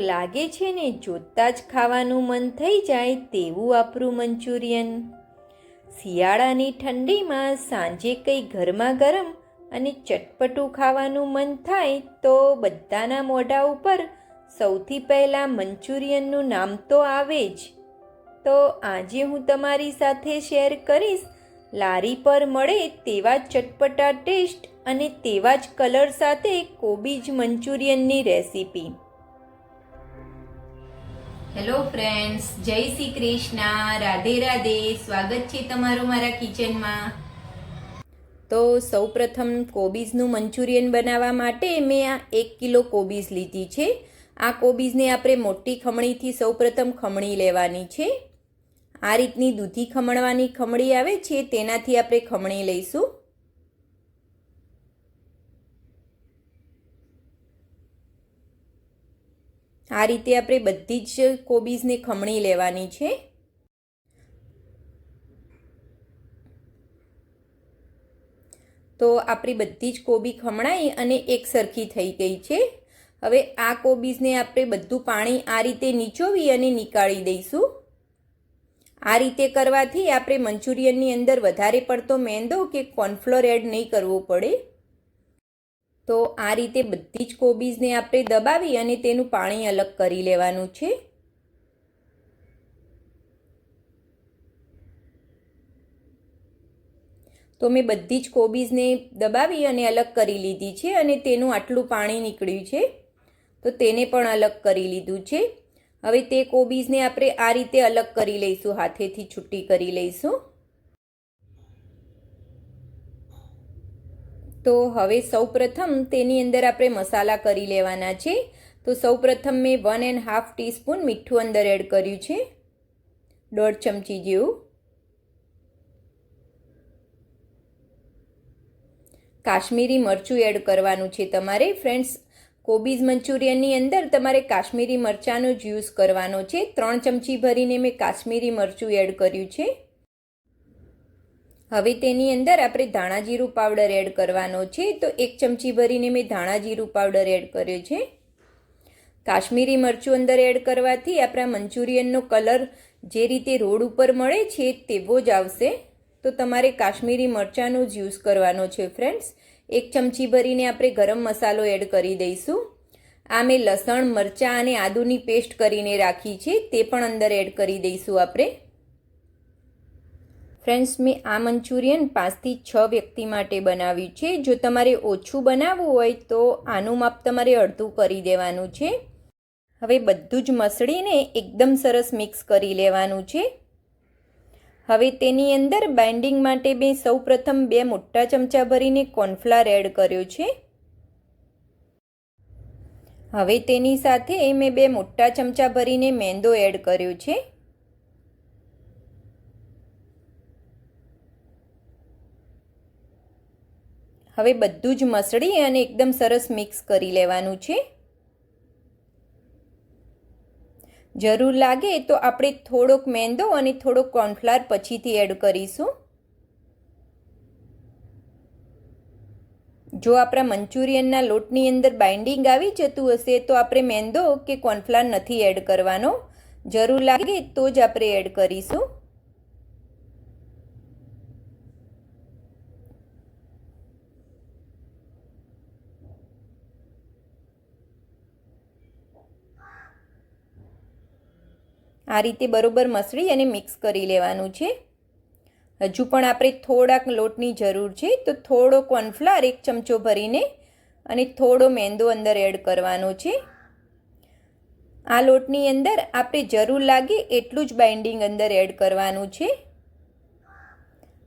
લાગે છે ને જોતાં જ ખાવાનું મન થઈ જાય તેવું આપણું મંચુરિયન. શિયાળાની ઠંડીમાં સાંજે કંઈ ગરમા ગરમ અને ચટપટું ખાવાનું મન થાય તો બધાના મોઢા ઉપર સૌથી પહેલાં મંચુરિયનનું નામ તો આવે જ. તો આજે હું તમારી સાથે શેર કરીશ, લારી પર મળે તેવા ચટપટા ટેસ્ટ અને તેવા જ કલર સાથે કોબીજ મંચુરિયનની રેસીપી. હેલો ફ્રેન્ડ્સ જય શ્રી કૃષ્ણ. રાધે રાધે. સ્વાગત છે તમારું મારા કિચનમાં. તો સૌપ્રથમ કોબીઝનું મંચુરિયન બનાવવા માટે મેં આ એક કિલો કોબીઝ લીધી છે. આ કોબીઝને આપણે મોટી ખમણીથી સૌપ્રથમ ખમણી લેવાની છે. આ રીતની દૂધી ખમણવાની ખમણી આવે છે. તેનાથી આપણે ખમણી લઈશું. આ રીતે આપણે બધી જ કોબીઝને ખમણી લેવાની છે. તો આપણી બધી જ કોબી ખમણાઈ અને એક સરખી થઈ ગઈ છે. હવે આ કોબીઝને આપણે બધું પાણી આ રીતે નીચોવી અને નીકાળી દઈશું. આ રીતે કરવાથી આપણે મંચુરિયનની અંદર વધારે પડતો મેંદો કે કોર્નફ્લોર એડ નહીં કરવો પડે. તો આ રીતે બધી જ કોબીજને આપણે દબાવી અને તેનું પાણી અલગ કરી લેવાનું છે. તો મેં બધી જ કોબીજને દબાવી અને અલગ કરી લીધી છે અને તેનું આટલું પાણી નીકળ્યું છે. તો તેને પણ અલગ કરી લીધું છે. હવે તે કોબીજને આપણે આ રીતે અલગ કરી લઈશું, હાથેથી છૂટી કરી લઈશું. તો હવે સૌપ્રથમ તેની અંદર આપણે મસાલા કરી લેવાના છે. તો સૌપ્રથમ મેં વન એન્ડ હાફ ટીસ્પૂન મીઠું અંદર એડ કર્યું છે. દોઢ ચમચી જેવું. કાશ્મીરી મરચું એડ કરવાનું છે તમારે. ફ્રેન્ડ્સ કોબીઝ મંચુરિયનની અંદર તમારે કાશ્મીરી મરચાંનો જ યુઝ કરવાનો છે. ત્રણ ચમચી ભરીને મેં કાશ્મીરી મરચું એડ કર્યું છે. હવે તેની અંદર આપણે ધાણા જીરું પાવડર એડ કરવાનો છે. તો એક ચમચી ભરીને મેં ધાણા જીરું પાવડર એડ કર્યો છે. કાશ્મીરી મરચું અંદર એડ કરવાથી આપણા મંચુરિયનનો કલર જે રીતે રોડ ઉપર મળે છે તેવો જ આવશે. તો તમારે કાશ્મીરી મરચાંનો જ યુઝ કરવાનો છે ફ્રેન્ડ્સ. એક ચમચી ભરીને આપણે ગરમ મસાલો એડ કરી દઈશું. આ મેં લસણ, મરચાં અને આદુની પેસ્ટ કરીને રાખી છે. તે પણ અંદર એડ કરી દઈશું આપણે. ફ્રેન્ડ્સ મેં આ મંચુરિયન પાંચથી છ વ્યક્તિ માટે બનાવ્યું છે. જો તમારે ઓછું બનાવવું હોય તો આનું માપ તમારે અડધું કરી દેવાનું છે. હવે બધું જ મસળીને એકદમ સરસ મિક્સ કરી લેવાનું છે. હવે તેની અંદર બાઇન્ડિંગ માટે મેં સૌપ્રથમ બે મોટા ચમચા ભરીને કોર્નફ્લાર એડ કર્યો છે. હવે તેની સાથે મેં બે મોટા ચમચા ભરીને મેંદો એડ કર્યો છે. હવે બધું જ મસળી અને એકદમ સરસ મિક્સ કરી લેવાનું છે. જરૂર લાગે તો આપણે થોડોક મેંદો અને થોડોક કોર્નફ્લાર પછીથી એડ કરીશું. જો આપણા મંચુરિયનના લોટની અંદર બાઇન્ડિંગ આવી જતું હશે તો આપણે મેંદો કે કોર્નફ્લાર નથી એડ કરવાનો. જરૂર લાગે તો જ આપણે એડ કરીશું. આ રીતે બરોબર મસળી અને મિક્સ કરી લેવાનું છે. હજુ પણ આપણે થોડાક લોટની જરૂર છે, તો થોડો કોર્નફ્લાર એક ચમચો ભરીને અને થોડો મેંદો અંદર એડ કરવાનો છે. આ લોટની અંદર આપણે જરૂર લાગે એટલું જ બાઇન્ડિંગ અંદર એડ કરવાનું છે.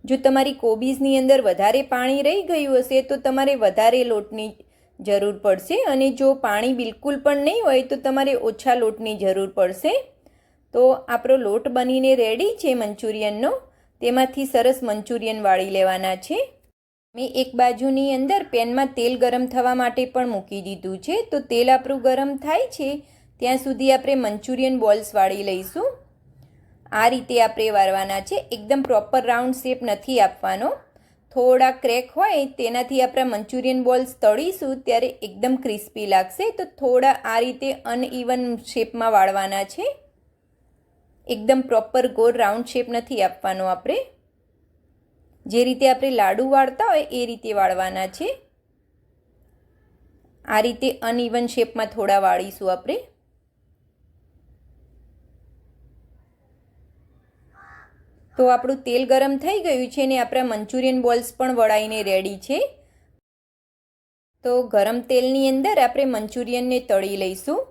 જો તમારી કોબીઝની અંદર વધારે પાણી રહી ગયું હશે, તો તમારે વધારે લોટની જરૂર પડશે અને જો પાણી બિલકુલ પણ નહીં હોય, તો તમારે ઓછા લોટની જરૂર પડશે. તો આપણો લોટ બનીને રેડી છે મંચુરિયનનો. તેમાંથી સરસ મંચુરિયન વાળી લેવાના છે. મેં એક બાજુની અંદર પેનમાં તેલ ગરમ થવા માટે પણ મૂકી દીધું છે. તો તેલ આપણું ગરમ થાય છે. ત્યાં સુધી આપણે મંચુરિયન બોલ્સ વાળી લઈશું. આ રીતે આપણે વાળવાના છે. એકદમ પ્રોપર રાઉન્ડ શેપ નથી આપવાનો. થોડા ક્રેક હોય તેનાથી આપણા મંચુરિયન બોલ્સ તળીશું ત્યારે એકદમ ક્રિસ્પી લાગશે. તો થોડા આ રીતે અનઇવન શેપમાં વાળવાના છે. એકદમ પ્રોપર ગોળ રાઉન્ડ શેપ નથી આપવાનો આપણે. જે રીતે આપણે લાડુ વાળતા હોય એ રીતે વાળવાના છે. આ રીતે અનઇવન શેપમાં થોડા વાળીશું આપણે. તો આપણું તેલ ગરમ થઈ ગયું છે ને આપણા મંચુરિયન બોલ્સ પણ વળાઈને રેડી છે. તો ગરમ તેલની અંદર આપણે મંચુરિયનને તળી લઈશું.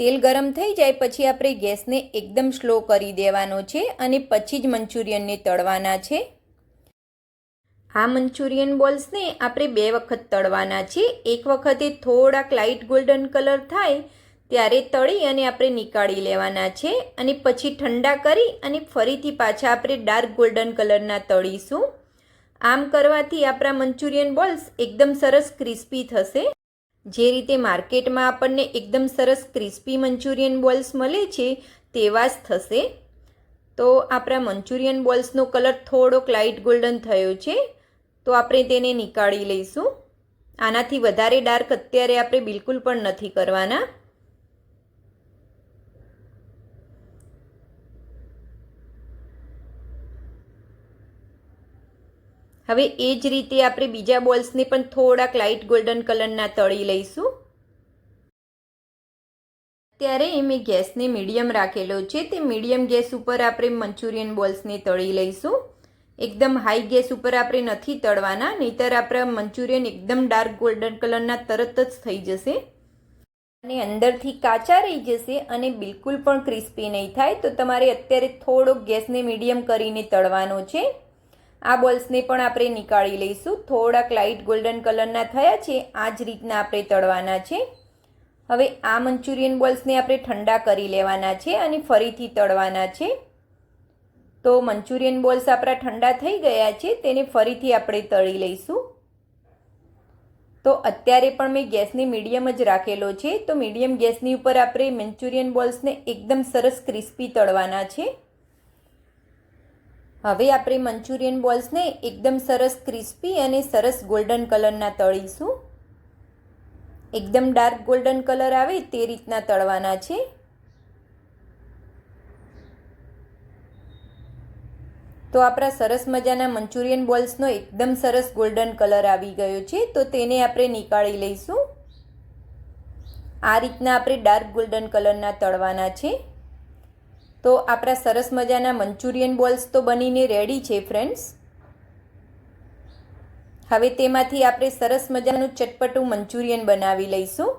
તેલ ગરમ થઈ જાય પછી આપણે ગેસને એકદમ સ્લો કરી દેવાનો છે અને પછી જ મંચુરિયનને તળવાના છે. આ મંચુરિયન બોલ્સને આપણે બે વખત તળવાના છે. એક વખતે થોડાક લાઇટ ગોલ્ડન કલર થાય ત્યારે તળી અને આપણે નીકાળી લેવાના છે અને પછી ઠંડા કરી અને ફરીથી પાછા આપણે ડાર્ક ગોલ્ડન કલરના તળીશું. આમ કરવાથી આપણા મંચુરિયન બોલ્સ એકદમ સરસ ક્રિસ્પી થશે. જે રીતે માર્કેટમાં આપણને એકદમ સરસ ક્રિસ્પી મંચુરિયન બોલ્સ મળે છે, તેવા જ થશે. તો આપણા મંચુરિયન બોલ્સનો કલર થોડોક લાઇટ ગોલ્ડન થયો છે, તો આપણે તેને નીકાળી લઈશું. આનાથી વધારે ડાર્ક અત્યારે આપણે બિલકુલ પણ નથી કરવાના. હવે એ જ રીતે આપણે બીજા બોલ્સને પણ થોડાક લાઇટ ગોલ્ડન કલરના તળી લઈશું. ત્યારે મેં ગેસને મીડિયમ રાખેલો છે, તે મીડિયમ ગેસ ઉપર આપણે મંચુરિયન બોલ્સને તળી લઈશું. એકદમ હાઈ ગેસ ઉપર આપણે નથી તળવાના, નહીતર આપણા મંચુરિયન એકદમ ડાર્ક ગોલ્ડન કલરના તરત જ થઈ જશે. અને અંદરથી કાચા રહી જશે અને બિલકુલ પણ ક્રિસ્પી નહીં થાય, તો તમારે અત્યારે થોડોક ગેસને મીડિયમ કરીને તળવાનો છે. આ બોલ્સને પણ આપણે નીકાળી લઈશું. થોડાક લાઇટ ગોલ્ડન કલરના થયા છે. આ જ રીતના આપણે તળવાના છે. હવે આ મંચુરિયન બોલ્સને આપણે ઠંડા કરી લેવાના છે અને ફરીથી તળવાના છે. તો મંચુરિયન બોલ્સ આપણા ઠંડા થઈ ગયા છે. તેને ફરીથી આપણે તળી લઈશું. તો અત્યારે પણ મેં ગેસને મીડિયમ જ રાખેલો છે. તો મીડિયમ ગેસની ઉપર આપણે મંચુરિયન બોલ્સને એકદમ સરસ ક્રિસ્પી તળવાના છે. હવે આપણે મંચુરિયન બોલ્સને એકદમ સરસ ક્રિસ્પી અને સરસ ગોલ્ડન કલરના તળીશું. એકદમ ડાર્ક ગોલ્ડન કલર આવે તે રીતના તળવાના છે. તો આપણા સરસ મજાના મંચુરિયન બોલ્સનો એકદમ સરસ ગોલ્ડન કલર આવી ગયો છે, તો તેને આપણે નીકાળી લઈશું. આ રીતના આપણે ડાર્ક ગોલ્ડન કલરના તળવાના છે. તો આપણા સરસ મજાના મંચુરિયન બોલ્સ તો બનીને રેડી છે ફ્રેન્ડ્સ હવે તેમાંથી આપણે સરસ મજાનું ચટપટું મંચુરિયન બનાવી લઈશું.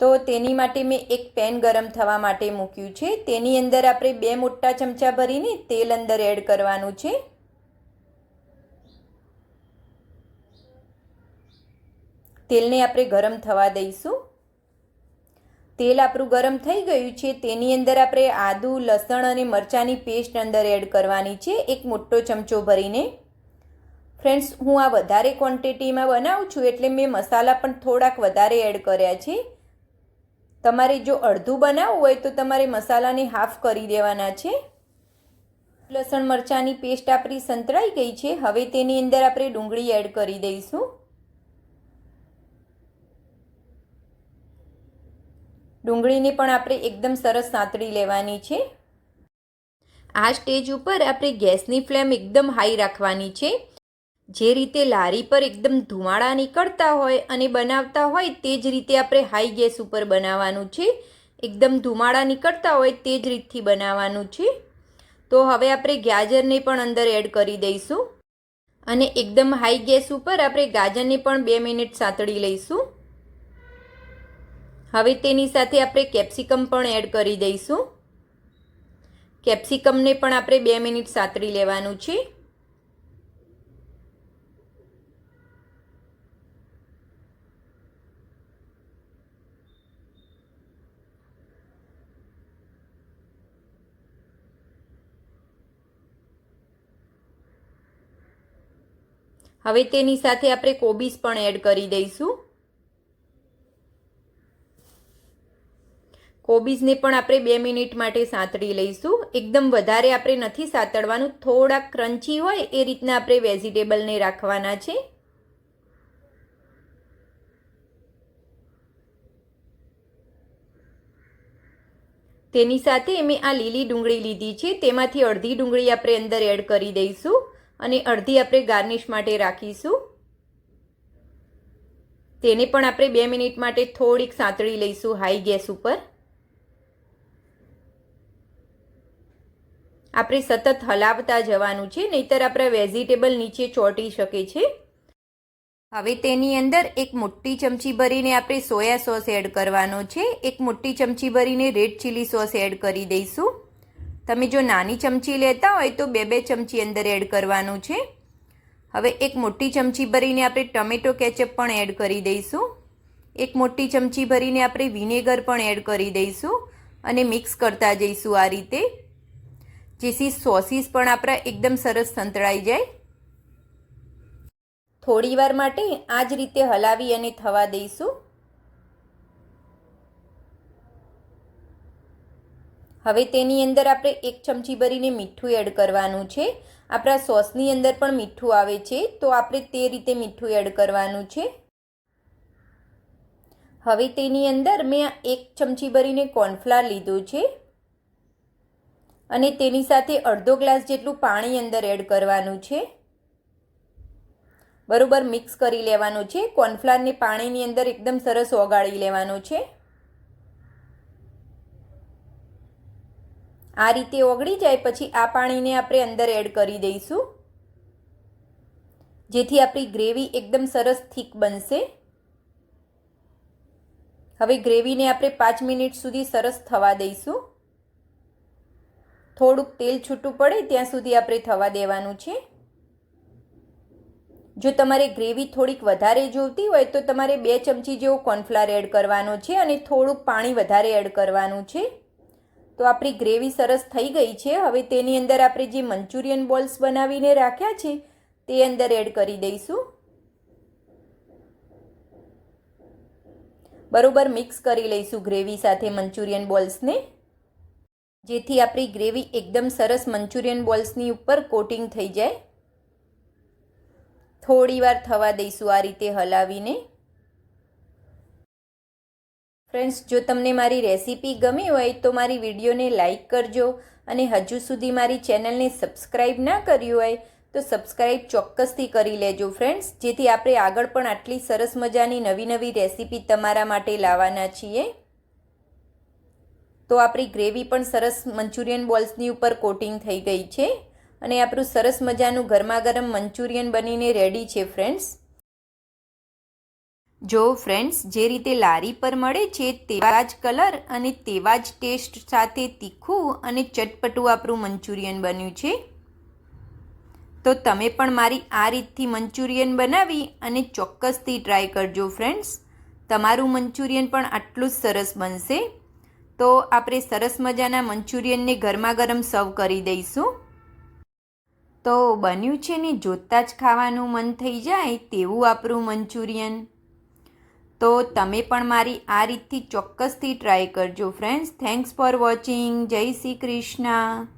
તો તેની માટે મેં એક પેન ગરમ થવા માટે મૂક્યું છે. તેની અંદર આપણે બે મોટા ચમચા ભરીને તેલ અંદર એડ કરવાનું છે. તેલને આપણે ગરમ થવા દઈશું. તેલ આપણું ગરમ થઈ ગયું છે, તેની અંદર આપણે આદુ, લસણ અને મરચાંની પેસ્ટ અંદર એડ કરવાની છે, એક મોટો ચમચો ભરીને. ફ્રેન્ડ્સ, હું આ વધારે ક્વોન્ટિટીમાં બનાવું છું એટલે મેં મસાલા પણ થોડાક વધારે એડ કર્યા છે. તમારે જો અડધું બનાવવું હોય તો તમારે મસાલાને હાફ કરી દેવાના છે. લસણ, મરચાંની પેસ્ટ આપણી સંતળાઈ ગઈ છે, હવે તેની અંદર આપણે ડુંગળી એડ કરી દઈશું. ડુંગળીને પણ આપણે એકદમ સરસ સાંતળી લેવાની છે. આ સ્ટેજ ઉપર આપણે ગેસની ફ્લેમ એકદમ હાઈ રાખવાની છે. જે રીતે લારી પર એકદમ ધુમાડા નીકળતા હોય અને બનાવતા હોય તે જ રીતે આપણે હાઈ ગેસ ઉપર બનાવવાનું છે. એકદમ ધુમાડા નીકળતા હોય તે જ રીતથી બનાવવાનું છે. તો હવે આપણે ગાજરને પણ અંદર એડ કરી દઈશું. અને એકદમ હાઈ ગેસ ઉપર આપણે ગાજરને પણ બે મિનિટ સાંતળી લઈશું. હવે તેની સાથે આપણે કેપ્સિકમ પણ એડ કરી દઈશું. કેપ્સિકમને પણ આપણે બે મિનિટ સાતળી લેવાનું છે. હવે તેની સાથે આપણે કોબીસ પણ એડ કરી દઈશું. કોબીજને પણ આપણે બે મિનિટ માટે સાંતળી લઈશું. એકદમ વધારે આપણે નથી સાંતળવાનું થોડાક ક્રન્ચી હોય એ રીતના આપણે વેજીટેબલને રાખવાના છે. તેની સાથે મેં આ લીલી ડુંગળી લીધી છે. તેમાંથી અડધી ડુંગળી આપણે અંદર એડ કરી દઈશું અને અડધી આપણે ગાર્નિશ માટે રાખીશું. તેને પણ આપણે બે મિનિટ માટે થોડીક સાંતળી લઈશું હાઈ ગેસ ઉપર. આપણે સતત હલાવતા જવાનું છે, નહીતર આપણા વેજીટેબલ નીચે ચોંટી શકે છે. હવે તેની અંદર એક મોટી ચમચી ભરીને આપણે સોયા સોસ એડ કરવાનો છે. એક મોટી ચમચી ભરીને રેડ ચીલી સોસ એડ કરી દઈશું. તમે જો નાની ચમચી લેતા હોય તો બે બે ચમચી અંદર એડ કરવાનું છે. હવે એક મોટી ચમચી ભરીને આપણે ટમેટો કેચઅપ પણ એડ કરી દઈશું. એક મોટી ચમચી ભરીને આપણે વિનેગર પણ એડ કરી દઈશું અને મિક્સ કરતા જઈશું આ રીતે. જેથી સોસીસ પણ આપણા એકદમ સરસ સંતળાઈ જાય. થોડીવાર માટે આ જ રીતે હલાવી અને થવા દઈશું. હવે તેની અંદર આપણે એક ચમચી ભરીને મીઠું એડ કરવાનું છે. આપણા સોસની અંદર પણ મીઠું આવે છે, તો આપણે તે રીતે મીઠું એડ કરવાનું છે. હવે તેની અંદર મેં એક ચમચી ભરીને કોર્નફ્લાર લીધું છે. અને તેની સાથે અડધો ગ્લાસ જેટલું પાણી અંદર એડ કરવાનું છે. બરાબર મિક્સ કરી લેવાનું છે. કોર્નફ્લાવરને પાણીની અંદર એકદમ સરસ ઓગાળી લેવાનું છે. આ રીતે ઓગળી જાય પછી આ પાણીને આપણે અંદર એડ કરી દઈશું. જેથી આપણી ગ્રેવી એકદમ સરસ થીક બનશે. હવે ગ્રેવીને આપણે પાંચ મિનિટ સુધી સરસ થવા દઈશું. થોડુંક તેલ છૂટું પડે ત્યાં સુધી આપણે થવા દેવાનું છે. જો તમારે ગ્રેવી થોડીક વધારે જોઈતી હોય તો તમારે બે ચમચી જેવો કોર્નફ્લાર એડ કરવાનો છે અને થોડુંક પાણી વધારે એડ કરવાનું છે. તો આપણી ગ્રેવી સરસ થઈ ગઈ છે. હવે તેની અંદર આપણે જે મંચુરિયન બોલ્સ બનાવીને રાખ્યા છે તે અંદર એડ કરી દઈશું. બરોબર મિક્સ કરી લઈશું ગ્રેવી સાથે મંચુરિયન બોલ્સને. જેથી આપણી ગ્રેવી એકદમ સરસ મંચુરિયન બોલ્સની ઉપર કોટિંગ થઈ જાય. થોડી વાર થવા દઈશું આ રીતે હલાવીને. ફ્રેન્ડ્સ, જો તમને મારી રેસીપી ગમી હોય તો મારી વિડીયોને લાઇક કરજો અને હજુ સુધી મારી ચેનલને સબસ્ક્રાઈબ ના કર્યું હોય તો સબસ્ક્રાઈબ ચોક્કસથી કરી લેજો ફ્રેન્ડ્સ, જેથી આપણે આગળ પણ આટલી સરસ મજાની નવી નવી રેસીપી તમારા માટે લાવવાના છીએ. તો આપણી ગ્રેવી પણ સરસ મંચુરિયન બોલ્સની ઉપર કોટિંગ થઈ ગઈ છે અને આપણું સરસ મજાનું ગરમા ગરમ મંચુરિયન બનીને રેડી છે ફ્રેન્ડ્સ. જો ફ્રેન્ડ્સ, જે રીતે લારી પર મળે છે તેવા જ કલર અને તેવા જ ટેસ્ટ સાથે તીખું અને ચટપટું આપણું મંચુરિયન બન્યું છે. તો તમે પણ મારી આ રીતથી મંચુરિયન બનાવી અને ચોક્કસથી ટ્રાય કરજો ફ્રેન્ડ્સ. તમારું મંચુરિયન પણ આટલું જ સરસ બનશે. તો આપણે સરસ મજાના મંચુરિયનને ગરમા ગરમ સર્વ કરી દઈશું. તો બન્યું છે ને જોતાં જ ખાવાનું મન થઈ જાય તેવું આપણું મંચુરિયન. તો તમે પણ મારી આ રીતથી ચોક્કસથી ટ્રાય કરજો ફ્રેન્ડ્સ થેન્ક્સ ફોર વોચિંગ જય શ્રી કૃષ્ણ.